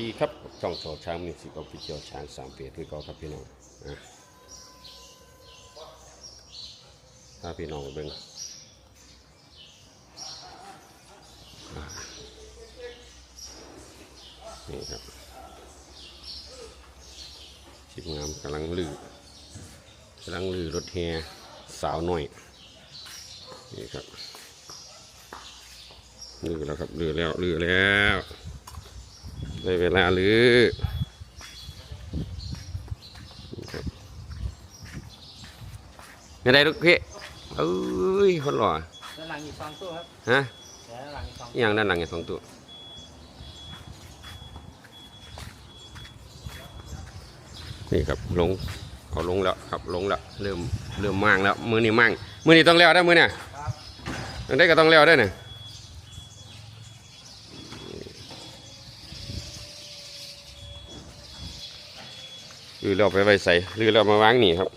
ดีครับช่องโชว์ช้างมิวสิกออฟฟิเชียลช้างสามเปียคือเก็ครับพี่น้องอะถ้าพี่น้องไปเบิ่งนี่ครับชิมงามกำลังลือกำลังลือรถแฮสาวหน่อยนี่ครับลือแล้วครับลือแล้วลือแล้ว ได้เวลาหรือยังไงลูกพี่เอ้ยคนหล่อด้านหลังอีกสองตัวครับฮะเดี๋ยวด้านหลังอีกสองอหย่างด้านหลังอีกสองตัวนี่ครับลงเอาลงแล้วครับลงแล้วเริ่มเริ่มมั่งแล้วมือนี่มั่งมือนี่ต้องแล้วได้มือเนี่ยยังได้ก็ต้องแล้วได้เนี่ย รือเราไปไว้ใส่หรือเราเอามาวางนี่ครับ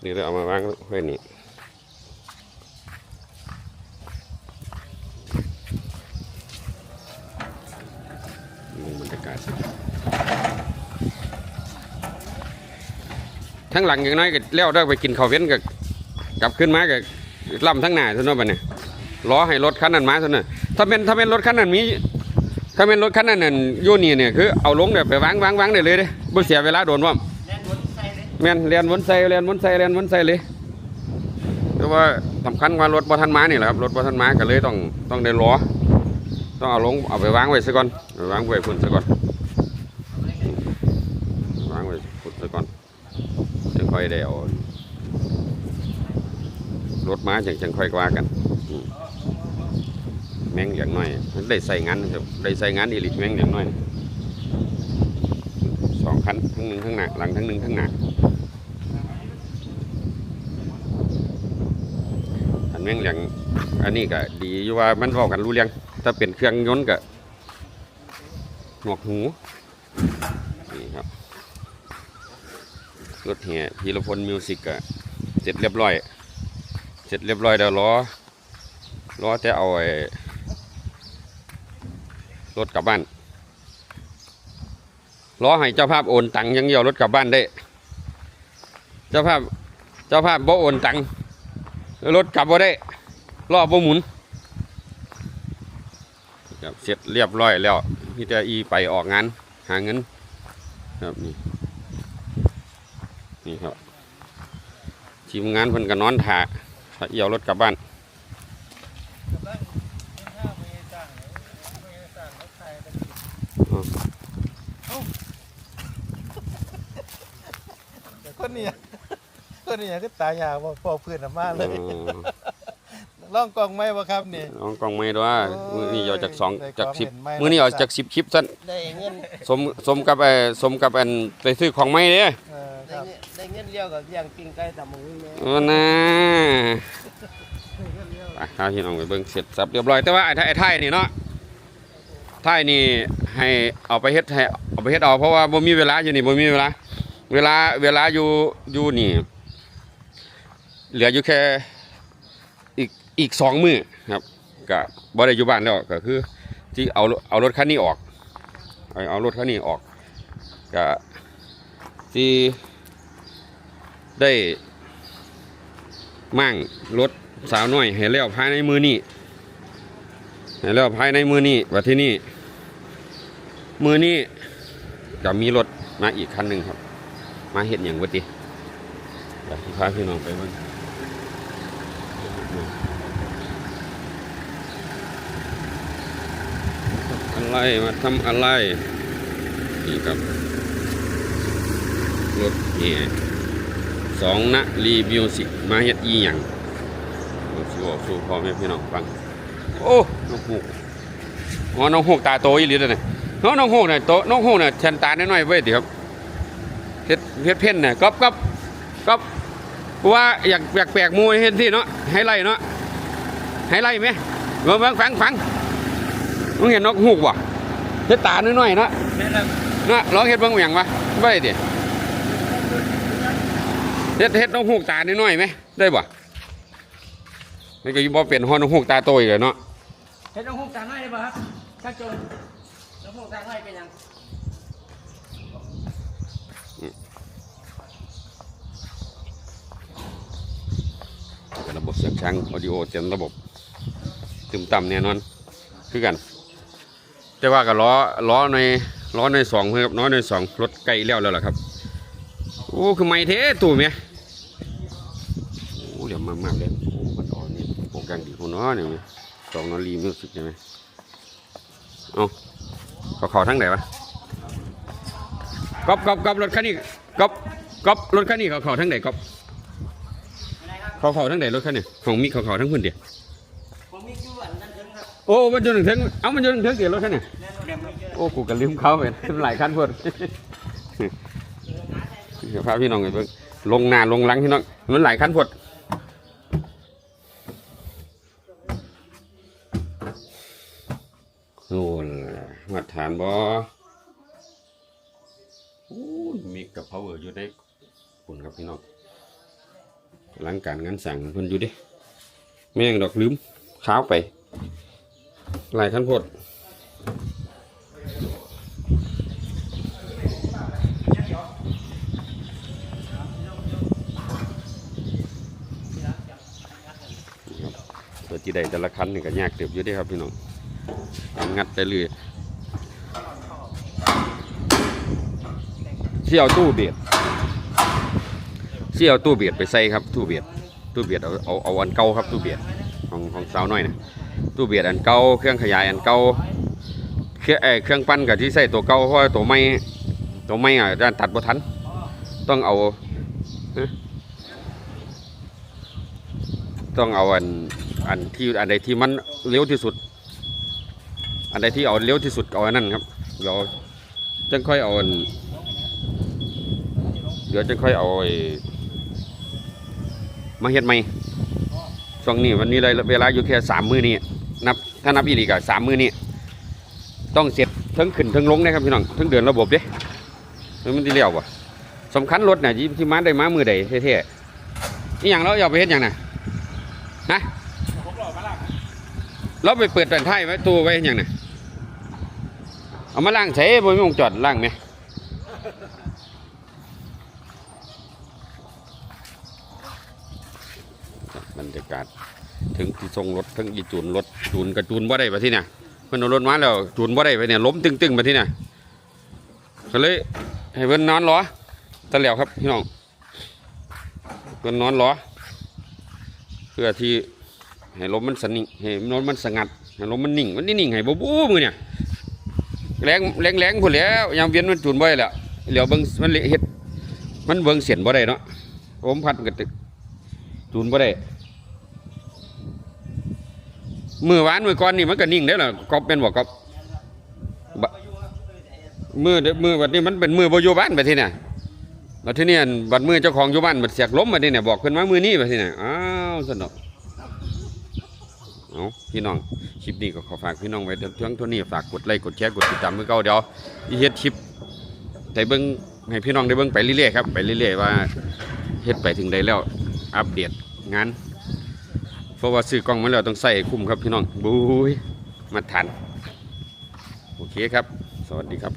หรือเราเอามาวางไว้นี่มุมบรรยากาศทั้งหลังอย่างน้อยก็เลี้ยวได้ไปกินข้าวเว้นกับกลับขึ้นมากับล่ำทั้งหน้าเท่านั้นบัดเนี่ยล้อให้รถคันนั้นมาเท่านั้นถ้าเป็นถ้าเป็นรถคันนั้นมี ถ้าเป็นรถคันนั้นนั่นอยู่นี่เนี่ยคือเอาลงเดี๋ยวไปวางวางวางได้เลยเด้บ่เสียเวลาโดนว่าแน่นวนใส่เลยแม่นเรียนวนใส่เรียนวนใส่เรียนวนใส่เลยเพราะว่าสำคัญว่ารถบ่ทันมานี่แหละครับรถบ่ทันมาก็เลยต้องต้องได้ล้อต้องเอาลงเอาไปวางไว้ซะก่อนไปวางไว้พุ่นซะก่อนวางไว้พุดไว้ก่อนจะค่อยได้เอารถม้าจังจังค่อยว่ากัน แม่งอย่างน้อยได้ใส่งานได้ใส่งานอีหลิแม่งอย่างน้อยสองคันทั้งหนึ่งทั้งหน้าหลังทั้งหนึ่งทั้งหน้าอันแม่งอย่างอันนี้ก็ดีอยู่ว่ามันเว้ากันรู้เรื่องถ้าเป็นเครื่องยนต์ก็หนวกหูนี่ครับรถแห่พีรพลมิวสิกอะเสร็จเรียบร้อย เสร็จเรียบร้อยเดี๋ยวล้อล้อจะเอาไอ้ รถกลับบ้านล้อให้เจ้าภาพโอนตังค์ยังเดียวรถกลับบ้านได้ เจ้าภาพเจ้าภาพบ่โอนตังค์รถกลับบ่ได้ล้อบ่หมุนครับเสร็จเรียบร้อยแล้วพี่จะอีไปออกงานหาเงินครับนี่นี่ครับทีมงานเพิ่นก็นอนถ่าถ้าเอี่ยวรถกลับบ้าน คนนี้คนนี้ก็ตายากว่าพอเพื่อนน่ะมาเลยอ๋อล่องกองไหมวะครับนี่น้องกองไม่ด้วยโอ้ยมือนี้เอาจากสองได้จากของสิบเห็นไหมมือนี้เอาจากสิบคลิปสั้นได้เงินสมสมกับไอ้สมกับอันไปซื้อของไม่เนี่ยเออคได้รับเงินได้เงินเลี้ยวกับเลี้ยงปิ้งไก่ตำมึงนี่โอ้นะไปพาพี่น้องไปเบิ่งเสร็จสับเรียบร้อยแต่ว่าไอ้ไทยไอ้ไทยนี่เนาะไทยนี่ให้เอาไปเฮ็ดให้เอาไปเฮ็ดเอาเพราะว่าบ่มีเวลาอยู่นี่บ่มีเวลา เวลาเวลาอยู่อยู่นี่ เหลืออยู่แค่อีกอีกสองมือครับก็บ่ได้อยู่บ้านแล้วก็คือ ที่เอาเอารถคันนี้ออก เอารถคันนี้ออกก็ที่ได้มั่งรถสาวน้อยให้แล้วภายในมือนี้ให้แล้วภายในมือนี้ว่าที่นี่มือนี้จะมีรถมาอีกคันหนึ่งครับ มาเห็นอย่างวะติอยากพาพี่น้องไปบ้างอะไรมาทำอะไร นี่ครับ รถเหี่สองนะรีวิวสิมาเฮ็ดอีหยังสิบอกสู่พ่อแม่พี่น้องฟัง โอ้น้องฮูกอ๋อน้องฮูกตาโตอีหลีเลยเนี่ยน้องน้องฮูกเนี่ยโตน้องฮูกเนี่ยแทนตาน้อยๆเว้ยดิครับ เฮ็ดเฮ็ดเพ่นน่ะก๊อบก๊อบก๊อบว่าอยากอยากแปลกมวยเห็นที่เนาะให้ไล่เนาะให้ไล่ไหมเบิ่งเบิ่งฟังฟังมึงเห็นนกฮูกบ่เฮ็ดตาน้อยๆเนาะนครับเนาะลองเฮ็ดเบิ่งหยังวะบ่ได้ติเฮ็ดเฮ็ดนกฮูกตาน้อยๆไหมได้บ่มันก็บ่เป็นฮอนกฮูกตาโตอีกแล้วเนาะเห็นน้องหุ้มตาหน่อยได้ป่ครับช่าจงแล้วพวกทางให้เป็นยัง เป็น ระบบเสียงช้างออดิโอเต็มระบบตึมต่ำแน่นอนคือกัน แต่ว่าก็ล้อล้อในล้อในสองเพื่อนครับล้อในสองรถไกลแล้วแล้วล่ะครับโอ้คือไม่เท่ตู่เมียโอ้เดี๋ยวมากๆเลยโอ้มันอ่อนนี่โปรแกรมดีคนน้อเนี่ยสองนอรีมิวสิกใช่ไหมเอาเขาเขาทั้งไหนวะก๊อปก๊อปก๊อปรถคันนี้ก๊อปก๊อปรถคันนี้เขาเขาทั้งไหนก๊อป เขาเขาทั้งไหนรถคันนี้ของมีเขาเขาทั้งคนเดียวผมมีชื่ออันนั้นถึงครับโอ้มันจนถึงถึงเอ้ามันจนถึงเดียวรถคันนี้แน่นอนครับโอ้กูก็ลืมเขาไปหลายคันพวดเดี๋ยวพาพี่น้องไปเบิ่งลงหนาลงหลังพี่น้องมันหลายคันพวดโอ้ล่ะมาทานบ่โอ้มีกับเพาเวอร์อยู่ในปุ่นครับพี่น้อง หลังการงานสั่งเพิ่นอยู่ดิแม่งดอกลืมข้าวไปหลายคันพดตัวที่ใดแต่ละคันนี่ก็ยากเติบอยู่ด้ครับพี่น้องงัดไปเรื่อยเสี่ยวตู้เบียด เสี่ยวตู้เบียดไปใส่ครับตู้เบียดตู้เบียดเอาเอาเอาอันเก่าครับตู้เบียดของของสาวน้อยนะตู้เบียดอันเก่าเครื่องขยายอันเก่าเครื่องเอ่อเครื่องปั้นกับที่ใส่ตัวเก่าเพราะตัวไม่ตัวไม่อะด้านตัดบ่ทันต้องเอาต้องเอาอันอันที่อันใดที่มันเร็วที่สุด อันใดที่เอาเร็วที่สุดเอาอันนั้นครับเดี๋ยวจังค่อยเอาอันเดี๋ยวจังค่อยเอาไอ้ มาเฮ็ดใหม่ช่วงนี้วันนี้เลยเวลาอยู่แค่สามมือนี่นับถ้านับอีหลีก็สามมือนี่ต้องเสร็จทั้งขึ้นทั้งลงนะครับพี่น้องทั้งเดินระบบเด้แล้วมันที่เลี้ยวบ่สำคัญรถน่ะที่ที่มาได้มามือใดเท่ๆนี่อย่างเราอย่าไปเฮ็ดอย่างน่ะฮะเราไปเปิดแผ่นไทยไว้ตู้ไว้อย่างไงเอามาล้างใช้บนมงจอดล้างไหม รยากาศ ถึงที่ทรงรถทั้งอีจูนรถจูนกระจูนบ่าได้ไปที่เนี่ยเพิ่นเอารถมาแล้วจูนบ่าได้ไปเนี่ยล้มตึงๆไปที่เนี่ยก็เลยให้เพิ่นนอนรอตะเหลียวครับพี่น้องเพิ่นนอนรอเพื่อที่ให้ลมมันสนิงให้ลมมันสงัดให้ลมมันนิ่งมันนี่นิ่งให้บูบูมือเนี่ยแรงแรงแรงพุ่นแล้วยามเวียนมันจูนบ่ได้แล้วเหลียวเบิ่งมันเละเฮ็ดมันเบิ่งเสียนบ่ได้เนาะผมพัดก็ตึกจูนบ่ได้ มือหวานมือก่อนนี่มันก็นิ่งได้อล่ะก๊อบเป็นบ่ก๊อบมือมือบัดนี้มันเป็นมือบอยู่บ้านไปที่เนี่ยมาที่นี่บัดมือเจ้าของอยู่บ้านบัดเสียกล้มมาที่เนี่ยบอกเพิ่นว่ามือนี้มาที่เนี่ยอ้าวสนุกเอาพี่น้องคลิปนี้ก็ขอฝากพี่น้องไว้เท่าเท่านี้ฝากกดไลค์กดแชร์กดติดตามเมื่อเก่าเดี๋ยวเฮ็ดคลิปให้เบิ่งให้พี่น้องได้เบิ่งไปเรื่อยๆครับไปเรื่อยๆว่าเฮ็ดไปถึงใดแล้วอัปเดตงาน ราะว่าซื้อกล้องมาแล้วต้องใส่คุ้มครับพี่น้องบุ้ยมาทันโอเคครับ สวัสดีครับ